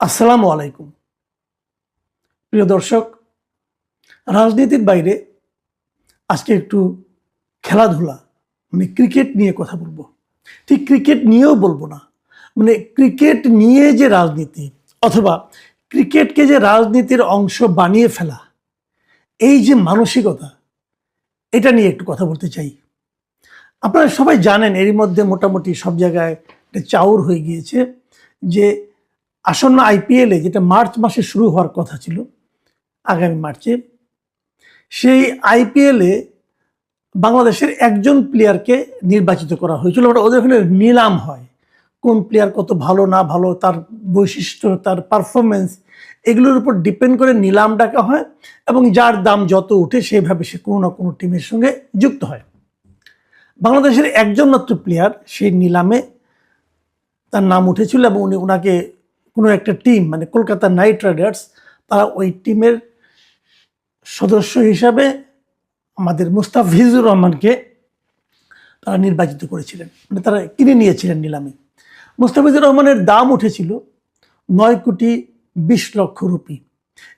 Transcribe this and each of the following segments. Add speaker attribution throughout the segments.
Speaker 1: আসসালামু আলাইকুম। প্রিয় দর্শক, রাজনীতির বাইরে আজকে একটু খেলাধুলা মানে ক্রিকেট নিয়ে কথা বলব। ঠিক ক্রিকেট নিয়েও বলব না মানে ক্রিকেট নিয়ে যে রাজনীতি অথবা ক্রিকেটকে যে রাজনীতির অংশ বানিয়ে ফেলা, এই যে মানসিকতা, এটা নিয়ে একটু কথা বলতে চাই। আপনারা সবাই জানেন এরই মধ্যে মোটামুটি সব জায়গায় একটা চাউর হয়ে গিয়েছে যে আসন্ন আইপিএলে যেটা মার্চ মাসে শুরু হওয়ার কথা ছিল, আগামী মার্চে, সেই আইপিএলে বাংলাদেশের একজন প্লেয়ারকে নির্বাচিত করা হয়েছিল। ওটা ওদের ওখানে নিলাম হয়, কোন প্লেয়ার কত ভালো, না ভালো, তার বৈশিষ্ট্য, তার পারফরমেন্স এগুলোর উপর ডিপেন্ড করে নিলাম ডাকা হয় এবং যার দাম যত উঠে সেইভাবে সে কোনো না কোনো টিমের সঙ্গে যুক্ত হয়। বাংলাদেশের একজন মাত্র প্লেয়ার সেই নিলামে তার নাম উঠেছিল এবং উনি ওনাকে কোনো একটা টিম মানে কলকাতা নাইট রাইডার্স তারা ওই টিমের সদস্য হিসাবে আমাদের মুস্তাফিজুর রহমানকে তারা নির্বাচিত করেছিলেন। মানে তারা কিনে নিয়েছিলেন নিলামে। মুস্তাফিজুর রহমানের দাম উঠেছিল নয় কোটি বিশ লক্ষ রুপি।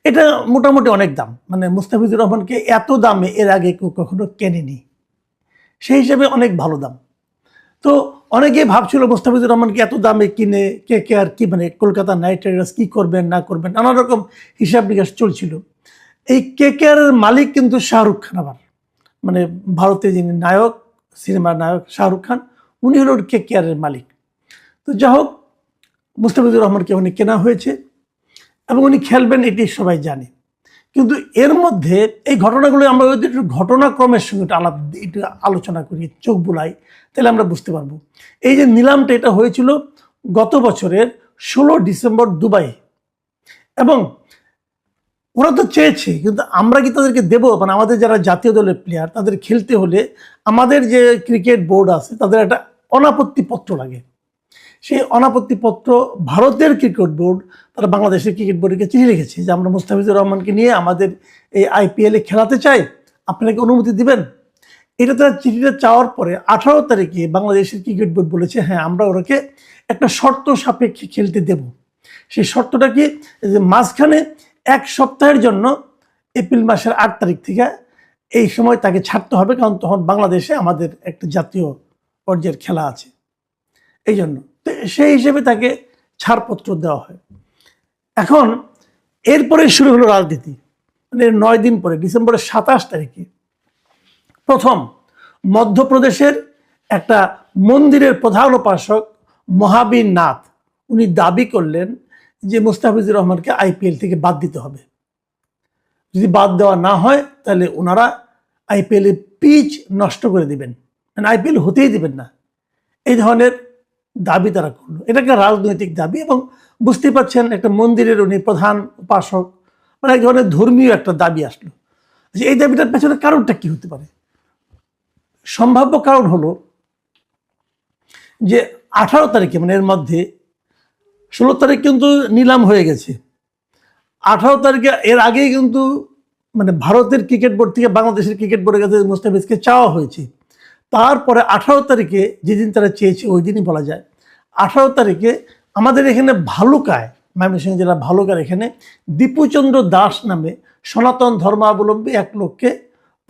Speaker 1: এটা মোটামুটি অনেক দাম। মানে মুস্তাফিজুর রহমানকে এত দামে এর আগে কেউ কখনো কেনেনি। সেই হিসাবে অনেক ভালো দাম। তো অনেকেই ভাবছিল মোস্তাফিজুর রহমানকে এত দামে কিনে কে কে আর কি মানে কলকাতা নাইট রাইডার্স কী করবেন, না করবেন নানা রকম হিসাব নিকাশ চলছিল। এই কে কে আর মালিক কিন্তু শাহরুখ খান আবার। মানে ভারতে যিনি নায়ক সিনেমার নায়ক শাহরুখ খান, উনি হলেন কে কে আর মালিক। তো যা হোক, মুস্তাফিজুর রহমানকে উনি কেনা হয়েছে এবং উনি খেলবেন, এটি সবাই জানে। কিন্তু এর মধ্যে এই ঘটনাগুলো আমরা যদি একটু ঘটনাক্রমের সঙ্গে একটু আলাপ একটু আলোচনা করি, চোখ বুলাই, তাহলে আমরা বুঝতে পারব। এই যে নিলামটা, এটা হয়েছিল গত বছরের ষোলো ডিসেম্বর দুবাই। এবং ওরা তো চেয়েছে, কিন্তু আমরা কি তাদেরকে দেবো? মানে আমাদের যারা জাতীয় দলের প্লেয়ার তাদের খেলতে হলে আমাদের যে ক্রিকেট বোর্ড আছে, তাদের একটা অনাপত্তি পত্র লাগে। সেই অনাপত্তি পত্র ভারতের ক্রিকেট বোর্ড, তারা বাংলাদেশের ক্রিকেট বোর্ডকে চিঠি লিখেছে যে, আমরা মুস্তাফিজুর রহমানকে নিয়ে আমাদের এই আইপিএলে খেলাতে চাই। আপনাকে অনুমতি দিবেন? এটা তারা চিঠিটা চাওয়ার পরে আঠারো তারিখে বাংলাদেশের ক্রিকেট বোর্ড বলেছে হ্যাঁ আমরা ওরাকে একটা শর্ত সাপেক্ষে খেলতে দেব। সেই শর্তটা কি? যে মাঝখানে এক সপ্তাহের জন্য এপ্রিল মাসের আট তারিখ থেকে এই সময় তাকে ছাড়তে হবে, কারণ তখন বাংলাদেশে আমাদের একটা জাতীয় পর্যায়ের খেলা আছে। এই জন্য সেই হিসেবে তাকে ছাড়পত্র দেওয়া হয়। এখন এরপরে শুরু হলো রাজনীতি। মানে নয় দিন পরে, ডিসেম্বরের সাতাশ তারিখে প্রথম মধ্যপ্রদেশের একটা মন্দিরের প্রধান উপাসক মহাবীর নাথ, উনি দাবি করলেন যে মুস্তাফিজুর রহমানকে আইপিএল থেকে বাদ দিতে হবে। যদি বাদ দেওয়া না হয়, তাহলে ওনারা আইপিএলের পিচ নষ্ট করে দিবেন। মানে আইপিএল হতেই দিবেন না। এই ধরনের দাবি তারা করল। এটা একটা রাজনৈতিক দাবি এবং বুঝতে পারছেন একটা মন্দিরের উনি প্রধান উপাসক মানে এক ধরনের ধর্মীয় একটা দাবি আসলো। যে এই দাবিটার পেছনে কারণটা কি হতে পারে? সম্ভাব্য কারণ হলো যে আঠারো তারিখে মানে এর মধ্যে ষোলো তারিখ কিন্তু নিলাম হয়ে গেছে। আঠারো তারিখে এর আগেই কিন্তু মানে ভারতের ক্রিকেট বোর্ড থেকে বাংলাদেশের ক্রিকেট বোর্ডের কাছে মুস্তাফিজকে চাওয়া হয়েছে। তারপরে আঠারো তারিখে যেদিন তারা চেয়েছে ওই দিনই বলা যায়। আঠারো তারিখে আমাদের এখানে ভালুকায়, ময়মনসিংহ জেলার ভালুকার এখানে দীপুচন্দ্র দাস নামে সনাতন ধর্মাবলম্বী এক লোককে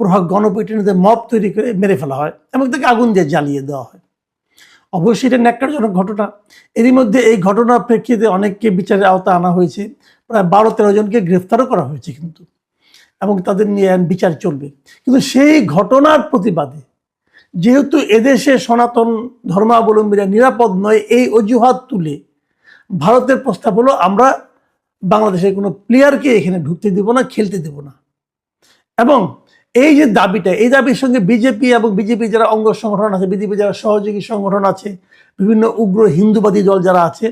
Speaker 1: পুরো গণপিটুনিতে মব তৈরি করে মেরে ফেলা হয় এবং তাকে আগুন দিয়ে জ্বালিয়ে দেওয়া হয়। অবশ্যই এটা ন্যাক্কারজনক ঘটনা। এরই মধ্যে এই ঘটনার প্রেক্ষিতে অনেককে বিচারের আওতা আনা হয়েছে। প্রায় বারো তেরো জনকে গ্রেফতারও করা হয়েছে কিন্তু। এবং তাদের নিয়ে বিচার চলবে। কিন্তু সেই ঘটনার প্রতিবাদে যেহেতু এদেশে সনাতন ধর্মাবলম্বীরা নিরাপদ নয়, এই অজুহাত তুলে ভারতের প্রস্তাব হলো, আমরা বাংলাদেশের কোনো প্লেয়ারকে এখানে ঢুকতে দেব না, খেলতে দেব না। এবং এই যে দাবিটা, এই দাবির সঙ্গে বিজেপি এবং বিজেপি যারা অঙ্গ সংগঠন আছে বিজেপি যারা সহযোগী সংগঠন আছে, বিভিন্ন উগ্র হিন্দুবাদী দল যারা আছে,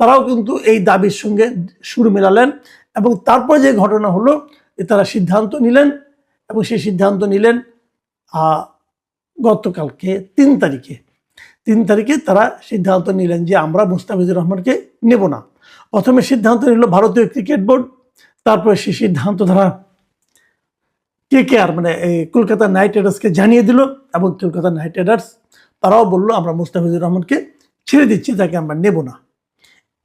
Speaker 1: তারাও কিন্তু এই দাবির সঙ্গে সুর মেলালেন এবং তারপরে যে ঘটনা হলো তারা সিদ্ধান্ত নিলেন এবং সেই সিদ্ধান্ত নিলেন গতকালকে তিন তারিখে। তিন তারিখে তারা সিদ্ধান্ত নিলেন যে আমরা মুস্তাফিজুর রহমানকে নেব না। প্রথমে সিদ্ধান্ত নিল ভারতীয় ক্রিকেট বোর্ড, তারপরে সেই সিদ্ধান্ত তারা কে কে আর মানে কলকাতা নাইট রাইডার্সকে জানিয়ে দিল এবং কলকাতা নাইট রাইডার্স তারাও বলল, আমরা মুস্তাফিজুর রহমানকে ছেড়ে দিচ্ছি, তাকে আমরা নেব না।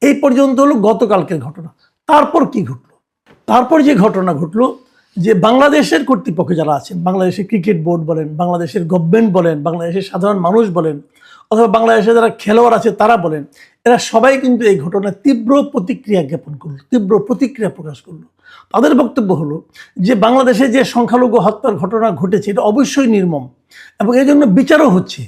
Speaker 1: এই পর্যন্ত হলো গতকালকের ঘটনা। তারপর কি ঘটলো? তারপর যে ঘটনা ঘটলো যে বাংলাদেশের কর্তৃপক্ষ যারা আছেন, বাংলাদেশের ক্রিকেট বোর্ড বলেন, বাংলাদেশের গভর্নমেন্ট বলেন, বাংলাদেশের সাধারণ মানুষ বলেন, অথবা বাংলাদেশে যারা খেলোয়াড় আছে তারা বলেন, এরা সবাই কিন্তু এই ঘটনায় তীব্র প্রতিক্রিয়া জ্ঞাপন করল, তীব্র প্রতিক্রিয়া প্রকাশ করল। তাদের বক্তব্য হলো যে বাংলাদেশে যে সংখ্যালঘু হত্যার ঘটনা ঘটেছে, এটা অবশ্যই নির্মম এবং এই জন্য বিচারও হচ্ছে।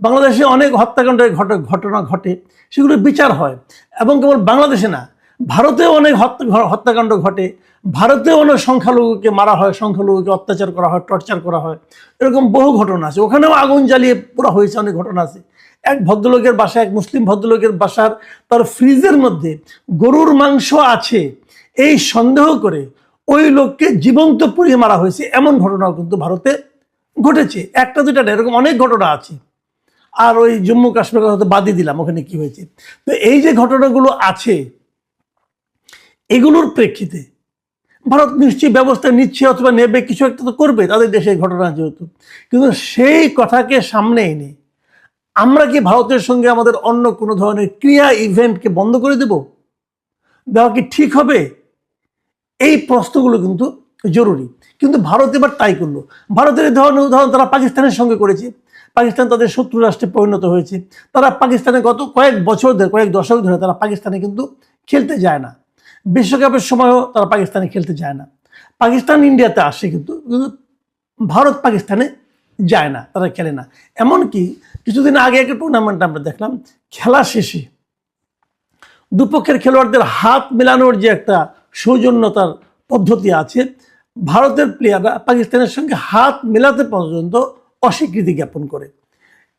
Speaker 1: বাংলাদেশে অনেক হত্যাকাণ্ডের ঘট, ঘটনা ঘটে সেগুলো বিচার হয় এবং কেবল বাংলাদেশে না ভারতেও অনেক হত্যা হত্যাকাণ্ড ঘটে। ভারতেও অনেক সংখ্যালঘুকে মারা হয়, সংখ্যালঘুকে অত্যাচার করা হয়, টর্চার করা হয়। এরকম বহু ঘটনা আছে। ওখানেও আগুন জ্বালিয়ে পুরো হয়েছে অনেক ঘটনা আছে। এক ভদ্রলোকের বাসা এক মুসলিম ভদ্রলোকের বাসার তার ফ্রিজের মধ্যে গরুর মাংস আছে। এই সন্দেহ করে ওই লোককে জীবন্ত পুড়িয়ে মারা হয়েছে। এমন ঘটনাও কিন্তু ভারতে ঘটেছে। একটা দুটা এরকম অনেক ঘটনা আছে। আর ওই জম্মু কাশ্মীর কথা বাদই দিলাম। ওখানে কি হয়েছে? তো এই যে ঘটনাগুলো আছে এগুলোর প্রেক্ষিতে ভারত নিশ্চয়ই ব্যবস্থা নিচ্ছে অথবা নেবে, কিছু একটা তো করবে, তাদের দেশের ঘটনা যেহেতু। কিন্তু সেই কথাকে সামনে এনে আমরা কি ভারতের সঙ্গে আমাদের অন্য কোনো ধরনের ক্রিয়া ইভেন্টকে বন্ধ করে দেব? দেওয়া কি ঠিক হবে? এই প্রশ্নগুলো কিন্তু জরুরি। কিন্তু ভারত এবার তাই করল। ভারতের এই ধরনের উদাহরণ তারা পাকিস্তানের সঙ্গে করেছে। পাকিস্তান তাদের শত্রু রাষ্ট্রে পরিণত হয়েছে। তারা পাকিস্তানে গত কয়েক বছর ধরে, কয়েক দশক ধরে তারা পাকিস্তানে কিন্তু খেলতে যায় না। বিশ্বকাপের সময়ও তারা পাকিস্তানে খেলতে যায় না। পাকিস্তান ইন্ডিয়াতে আসে কিন্তু ভারত পাকিস্তানে যায় না, তারা খেলে না। এমনকি কিছুদিন আগে একটা টুর্নামেন্ট আমরা দেখলাম, খেলা শেষে দুপক্ষের খেলোয়াড়দের হাত মেলানোর যে একটা সৌজন্যতার পদ্ধতি আছে, ভারতের প্লেয়াররা পাকিস্তানের সঙ্গে হাত মেলাতে পর্যন্ত অস্বীকৃতি জ্ঞাপন করে।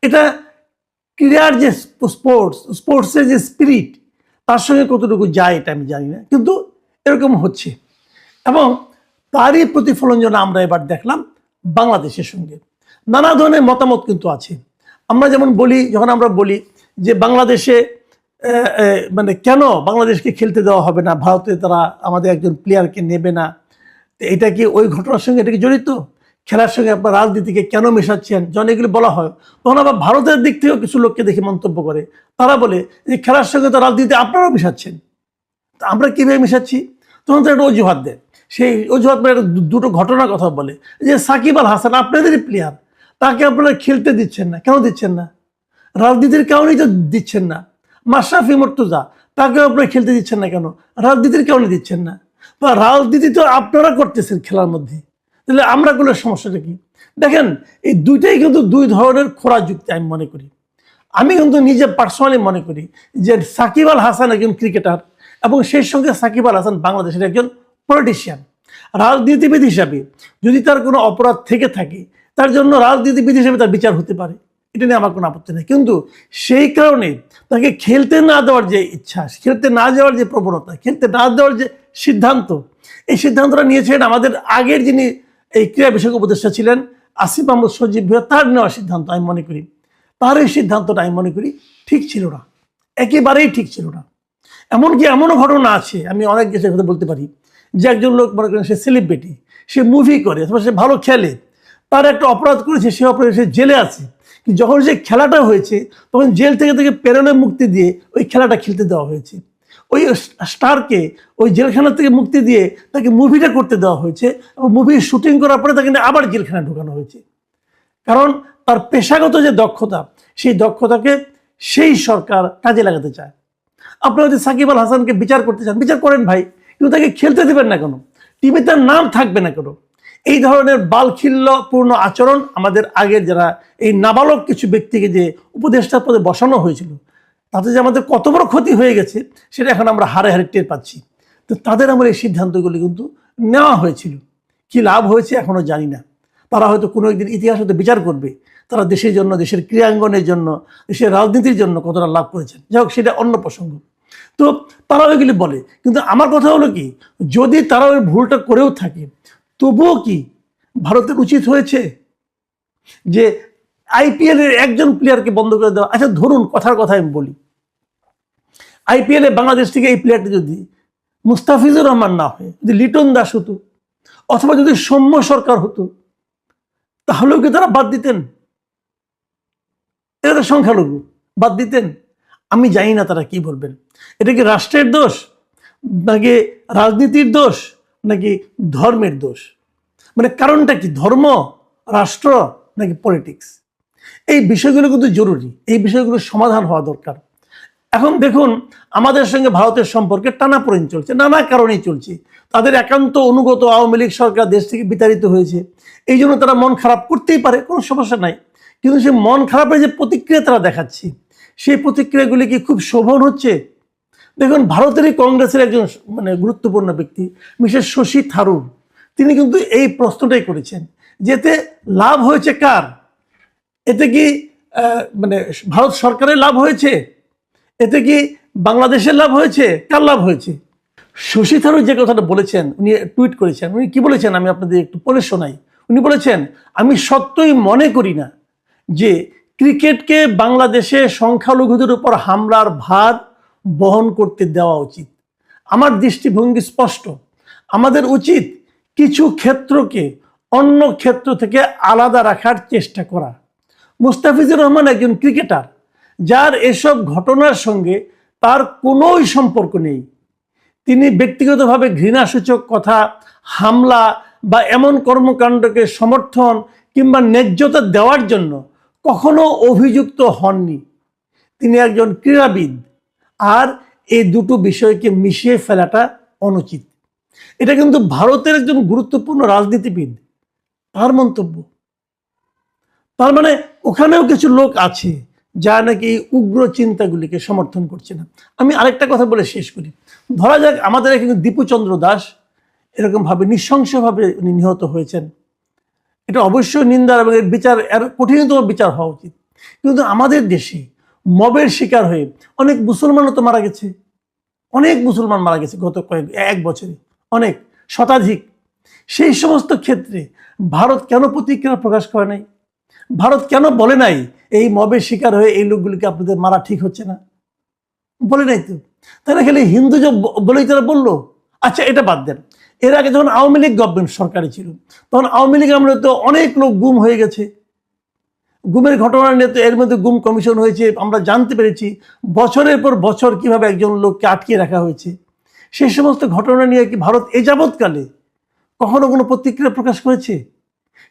Speaker 1: এটা ক্রীড়ার যে স্পোর্টস স্পোর্টসের যে স্পিরিট তার সঙ্গে কতটুকু যায় এটা আমি জানি না, কিন্তু এরকম হচ্ছে। এবং তারই প্রতিফলন যেন আমরা এবার দেখলাম বাংলাদেশের সঙ্গে। নানা ধরনের মতামত কিন্তু আছে। আমরা যেমন বলি, যখন আমরা বলি যে বাংলাদেশে মানে কেন বাংলাদেশকে খেলতে দেওয়া হবে না? ভারতে তারা আমাদের একজন প্লেয়ারকে নেবে না। এটা কি ওই ঘটনার সঙ্গে এটা কি জড়িত? খেলার সঙ্গে আপনার রাজনীতিকে কেন মেশাচ্ছেন? যখন এগুলি বলা হয়, তখন আবার ভারতের দিক থেকেও কিছু লোককে দেখে মন্তব্য করে। তারা বলে যে, খেলার সঙ্গে তো রাজনীতি আপনারাও মেশাচ্ছেন। আমরা কীভাবে মেশাচ্ছি? তখন তো একটা অজুহাত দেয়। সেই অজুহাত মানে দুটো ঘটনার কথা বলে। যে, সাকিব আল হাসান আপনাদেরই প্লেয়ার তাকে আপনারা খেলতে দিচ্ছেন না। কেন দিচ্ছেন না? রাজনীতির কারণেই তো দিচ্ছেন না। মাশরাফি মর্তুজা, তাকেও আপনারা খেলতে দিচ্ছেন না কেন? রাজনীতির কারণে দিচ্ছেন না। বা রাজনীতি তো আপনারা করতেছেন খেলার মধ্যে। তাহলে আমরা করলে সমস্যাটা কি? দেখেন, এই দুইটাই কিন্তু দুই ধরনের খোরা যুক্তি আমি মনে করি। আমি কিন্তু নিজে পার্সোনালি মনে করি যে সাকিব আল হাসান একজন ক্রিকেটার এবং সেই সঙ্গে সাকিব আল হাসান বাংলাদেশের একজন পলিটিশিয়ান রাজনীতিবিদ হিসাবে যদি তার কোনো অপরাধ থেকে থাকে, তার জন্য রাজনীতিবিদ হিসেবে তার বিচার হতে পারে। এটা নিয়ে আমার কোনো আপত্তি নেই। কিন্তু সেই কারণে তাকে খেলতে না দেওয়ার যে ইচ্ছা খেলতে না যাওয়ার যে প্রবণতা, খেলতে না দেওয়ার যে সিদ্ধান্ত, এই সিদ্ধান্তটা নিয়েছেন আমাদের আগের যিনি এই ক্রীড়া বিষয়ক উপদেষ্টা ছিলেন আসিফ আহমদ সজীব ভুয়া তার নেওয়া সিদ্ধান্ত আমি মনে করি, তার এই সিদ্ধান্তটা আমি মনে করি ঠিক ছিল না। একেবারেই ঠিক ছিল না। এমনকি এমনও ঘটনা আছে, আমি অনেক কিছু কথা বলতে পারি, যে একজন লোক মনে করেন সে সেলিব্রিটি সে মুভি করে, অথবা সে ভালো খেলে, তার একটা অপরাধ করেছে, সে অপরাধ সে জেলে আছে। যখন সে খেলাটা হয়েছে, তখন জেল থেকে তাকে প্রেরণে মুক্তি দিয়ে ওই খেলাটা খেলতে দেওয়া হয়েছে। ওই স্টারকে ওই জেলখানা থেকে মুক্তি দিয়ে তাকে মুভিটা করতে দেওয়া হয়েছে এবং মুভির শুটিং করার পরে তাকে আবার জেলখানায় ঢোকানো হয়েছে। কারণ তার পেশাগত যে দক্ষতা, সেই দক্ষতাকে সেই সরকার কাজে লাগাতে চায়। আপনারা যদি সাকিব আল হাসানকে বিচার করতে চান, বিচার করেন ভাই, কিন্তু তাকে খেলতে দেবেন না কেন? টিমে তার নাম থাকবে না কেন? এই ধরনের বালখিল্যপূর্ণ আচরণ আমাদের আগের যারা এই নাবালক কিছু ব্যক্তিকে যে উপদেষ্টার পদে বসানো হয়েছিল তাতে যে আমাদের কত বড় ক্ষতি হয়ে গেছে, সেটা এখন আমরা হারে হারে টের পাচ্ছি। তো তাদের আমার এই সিদ্ধান্তগুলি কিন্তু নেওয়া হয়েছিল। কি লাভ হয়েছে এখনও জানি না। তারা হয়তো কোনো একদিন ইতিহাস হয়তো বিচার করবে। তারা দেশের জন্য, দেশের ক্রীড়াঙ্গনের জন্য, দেশের রাজনীতির জন্য কতটা লাভ করেছেন। যাই হোক, সেটা অন্য প্রসঙ্গ। তো তারা ওইগুলি বলে। কিন্তু আমার কথা হলো কি, যদি তারা ওই ভুলটা করেও থাকে, তবুও কি ভারতের উচিত হয়েছে? যে আইপিএল এর একজন প্লেয়ারকে বন্ধ করে দেওয়া। আচ্ছা ধরুন, কথার কথা আমি বলি। আইপিএল এ বাংলাদেশ থেকে এই প্লেয়ারটি যদি মুস্তাফিজুর রহমান না হয়ে, যদি লিটন দাস হতো, অথবা যদি সৌম্য সরকার হতো, তাহলেও কি তারা বাদ দিতেন? তো সংখ্যালঘু, বাদ দিতেন। আমি জানি না তারা কি বলবেন। এটা কি রাষ্ট্রের দোষ? নাকি রাজনীতির দোষ? নাকি ধর্মের দোষ? মানে কারণটা কি, ধর্ম, রাষ্ট্র, নাকি পলিটিক্স এই বিষয়গুলো কিন্তু জরুরি, এই বিষয়গুলো সমাধান হওয়া দরকার। এখন দেখুন, আমাদের সঙ্গে ভারতের সম্পর্কে টানাপোড়েন চলছে, নানা কারণেই চলছে। তাদের একান্ত অনুগত আওয়ামী লীগ সরকার দেশ থেকে বিতাড়িত হয়েছে। এই জন্য তারা মন খারাপ করতেই পারে, কোনো সমস্যা নাই। কিন্তু সেই মন খারাপের যে প্রতিক্রিয়া তারা দেখাচ্ছে, সেই প্রতিক্রিয়াগুলি কি খুব শোভন হচ্ছে? দেখুন, ভারতেরই কংগ্রেসের একজন মানে গুরুত্বপূর্ণ ব্যক্তি, মিসেস শশী থারুর। তিনি কিন্তু এই প্রশ্নটাই করেছেন, যেতে লাভ হয়েছে কার? এতে কি মানে ভারত সরকারের লাভ হয়েছে? এতে কি বাংলাদেশের লাভ হয়েছে? কার লাভ হয়েছে? শশী থারুর যে কথাটা বলেছেন, উনি টুইট করেছেন, উনি কি বলেছেন আমি আপনাদের একটু পড়ে শোনাই। উনি বলেছেন, আমি সত্যই মনে করি না যে ক্রিকেটকে বাংলাদেশে সংখ্যালঘুদের উপর হামলার ভার বহন করতে দেওয়া উচিত। আমার দৃষ্টিভঙ্গি স্পষ্ট। আমাদের উচিত কিছু ক্ষেত্রকে অন্য ক্ষেত্র থেকে আলাদা রাখার চেষ্টা করা। মুস্তাফিজুর রহমান একজন ক্রিকেটার, যার এসব ঘটনার সঙ্গে তার কোনোই সম্পর্ক নেই। তিনি ব্যক্তিগতভাবে ঘৃণাসূচক কথা, হামলা বা এমন কর্মকাণ্ডকে সমর্থন কিংবা ন্যায্যতা দেওয়ার জন্য কখনো অভিযুক্ত হননি। তিনি একজন ক্রীড়াবিদ আর এই দুটো বিষয়কে মিশিয়ে ফেলাটা অনুচিত। এটা কিন্তু ভারতের একজন গুরুত্বপূর্ণ রাজনীতিবিদ, তার মন্তব্য। তার মানে ওখানেও কিছু লোক আছে যারা নাকি উগ্র চিন্তাগুলিকে সমর্থন করছে না। আমি আরেকটা কথা বলে শেষ করি। ধরা যাক আমাদের এখানে দীপুচন্দ্র দাস এরকমভাবে নৃশংসভাবে উনি নিহত হয়েছেন। এটা অবশ্যই নিন্দার এবং এর বিচার, এর কঠিনতম বিচার হওয়া উচিত। কিন্তু আমাদের দেশে মবের শিকার হয়ে অনেক মুসলমানও তো মারা গেছে। অনেক মুসলমান মারা গেছে গত কয়েক, এক বছরে। অনেক, শতাধিক। সেই সমস্ত ক্ষেত্রে ভারত কেন প্রতিক্রিয়া প্রকাশ করে নাই? ভারত কেন বলে নাই এই মবের শিকার হয়ে এই লোকগুলিকে আপনাদের মারা ঠিক হচ্ছে না? বলে নাই তো। তারা খালি হিন্দু যে বলেই তারা বলল। আচ্ছা এটা বাদ দেন। এর আগে যখন আওয়ামী লীগ গভর্নমেন্ট সরকারে ছিল, তখন আওয়ামী লীগ আমরা তো অনেক লোক গুম হয়ে গেছে। গুমের ঘটনা নিয়ে তো এর মধ্যে গুম কমিশন হয়েছে, আমরা জানতে পেরেছি। বছরের পর বছর কীভাবে একজন লোককে আটকে রাখা হয়েছে। সেই সমস্ত ঘটনা নিয়ে কি ভারত এ যাবৎকালে কখনো কোনো প্রতিক্রিয়া প্রকাশ করেছে?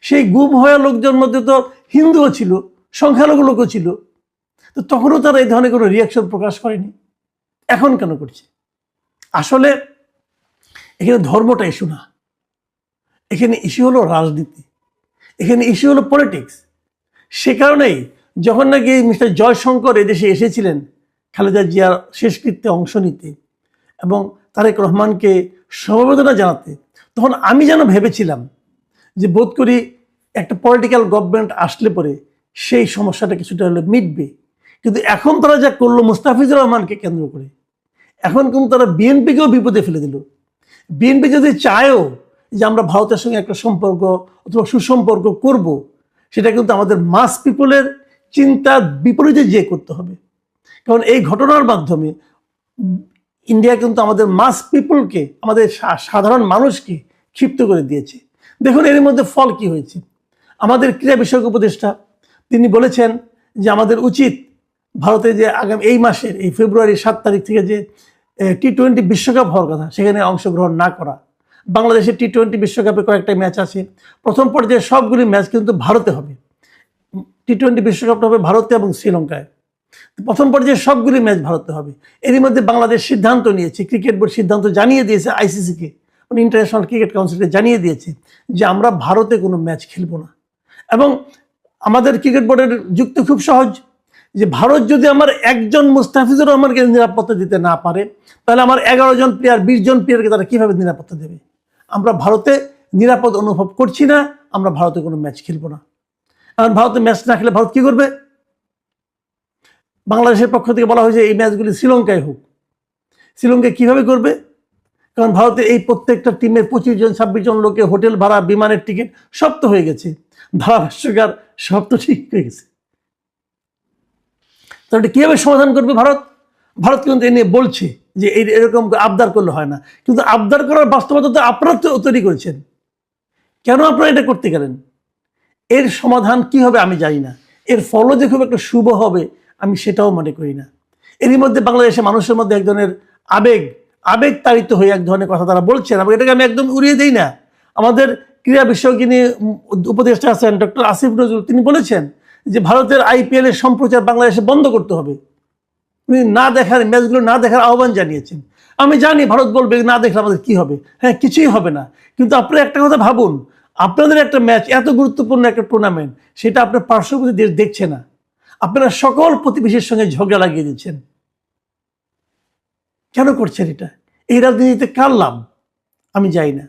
Speaker 1: সেই গুম হওয়া লোকজন মধ্যে তো হিন্দুও ছিল, সংখ্যালঘু লোকও ছিল। তো তখনও তারা এই ধরনের কোনো রিয়াকশন প্রকাশ করেনি। এখন কেন করছে? আসলে এখানে ধর্মটা ইস্যু না। এখানে ইস্যু হলো রাজনীতি। এখানে ইস্যু হলো পলিটিক্স সে কারণেই যখন নাকি মিস্টার জয়শঙ্কর এদেশে এসেছিলেন, খালেদা জিয়ার শেষকৃত্যে অংশ নিতে এবং তারেক রহমানকে সমবেদনা জানাতে, তখন আমি যেন ভেবেছিলাম যে বোধ করি একটা পলিটিক্যাল গভর্নমেন্ট আসলে পরে সেই সমস্যাটা কিছুটা হলে মিটবে। কিন্তু এখন তারা যা করল মুস্তাফিজুর রহমানকে কেন্দ্র করে, এখন কিন্তু তারা বিএনপিকেও বিপদে ফেলে দিল। বিএনপি যদি চায়ও যে আমরা ভারতের সঙ্গে একটা সম্পর্ক অথবা সুসম্পর্ক করব, সেটা কিন্তু আমাদের মাস পিপলের চিন্তার বিপরীতে যে করতে হবে। কারণ এই ঘটনার মাধ্যমে ইন্ডিয়া কিন্তু আমাদের মাস পিপলকে আমাদের সাধারণ মানুষকে ক্ষিপ্ত করে দিয়েছে। দেখুন এর মধ্যে ফল কি হয়েছে। আমাদের ক্রীড়া বিষয়ক উপদেষ্টা, তিনি বলেছেন যে আমাদের উচিত ভারতে যে আগামী এই মাসের, এই ফেব্রুয়ারি সাত তারিখ থেকে যে টি টোয়েন্টি বিশ্বকাপ হওয়ার কথা, সেখানে অংশগ্রহণ না করা। বাংলাদেশের টি টোয়েন্টি বিশ্বকাপে কয়েকটা ম্যাচ আছে। প্রথম পর্যায়ে সবগুলি ম্যাচ কিন্তু ভারতে হবে। টি টোয়েন্টি বিশ্বকাপটা হবে ভারতে এবং শ্রীলঙ্কায়। প্রথম পর্যায়ে সবগুলি ম্যাচ ভারতে হবে। এরই মধ্যে বাংলাদেশ সিদ্ধান্ত নিয়েছে, ক্রিকেট বোর্ড সিদ্ধান্ত জানিয়ে দিয়েছে আইসিসিকে মানে ইন্টারন্যাশনাল ক্রিকেট কাউন্সিলকে জানিয়ে দিয়েছে যে আমরা ভারতে কোনো ম্যাচ খেলব না। এবং আমাদের ক্রিকেট বোর্ডের যুক্তি খুব সহজ, যে ভারত যদি আমার একজন মুস্তাফিজুর রহমানকে নিরাপত্তা দিতে না পারে, তাহলে আমার এগারো জন প্লেয়ার বিশ জন প্লেয়ারকে তারা কীভাবে নিরাপত্তা দেবে? আমরা ভারতে নিরাপদ অনুভব করছি না, আমরা ভারতে কোনো ম্যাচ খেলব না। কারণ ভারতে ম্যাচ না খেলে ভারত কী করবে? বাংলাদেশের পক্ষ থেকে বলা হয়েছে এই ম্যাচগুলি শ্রীলঙ্কায় হোক। শ্রীলঙ্কায় কীভাবে করবে? কারণ ভারতে এই প্রত্যেকটা টিমের পঁচিশ জন, ছাব্বিশ জন লোকে হোটেল ভাড়া, বিমানের টিকিট সব তো হয়ে গেছে। ধারাভাষ্যকার সব তো ঠিক হয়ে গেছে। তাহলে এটা কীভাবে সমাধান করবে ভারত? ভারত কিন্তু এ নিয়ে বলছে যে এই এরকম আবদার করলে হয় না। কিন্তু আবদার করার বাস্তবতা তো আপনারা তো তৈরি করেছেন। কেন আপনারা এটা করতে গেলেন? এর সমাধান কি হবে আমি জানি না। এর ফলও যে খুব একটা শুভ হবে আমি সেটাও মনে করি না। এরই মধ্যে বাংলাদেশের মানুষের মধ্যে এক ধরনের আবেগ আবেগ তাড়িত হয়ে এক ধরনের কথা তারা বলছেন। এবং এটাকে আমি একদম উড়িয়ে দিই না। আমাদের ক্রীড়া বিষয়ক যিনি উপদেষ্টা আছেন ডক্টর আসিফ নজরুল। তিনি বলেছেন যে ভারতের আইপিএল এর সম্প্রচার বাংলাদেশে বন্ধ করতে হবে। উনি না দেখার, ম্যাচগুলো না দেখার আহ্বান জানিয়েছেন। আমি জানি ভারত বলবে না দেখলে আমাদের কি হবে। হ্যাঁ কিছুই হবে না। কিন্তু আপনারা একটা কথা ভাবুন, আপনাদের একটা ম্যাচ, এত গুরুত্বপূর্ণ একটা টুর্নামেন্ট সেটা আপনার পার্শ্ববর্তী দেশ দেখছে না। আপনারা সকল প্রতিবেশীর সঙ্গে ঝগড়া লাগিয়ে দিচ্ছেন। কেন করছেন এটা? এই রাজনীতিতে কার লাভ? আমি যাই না।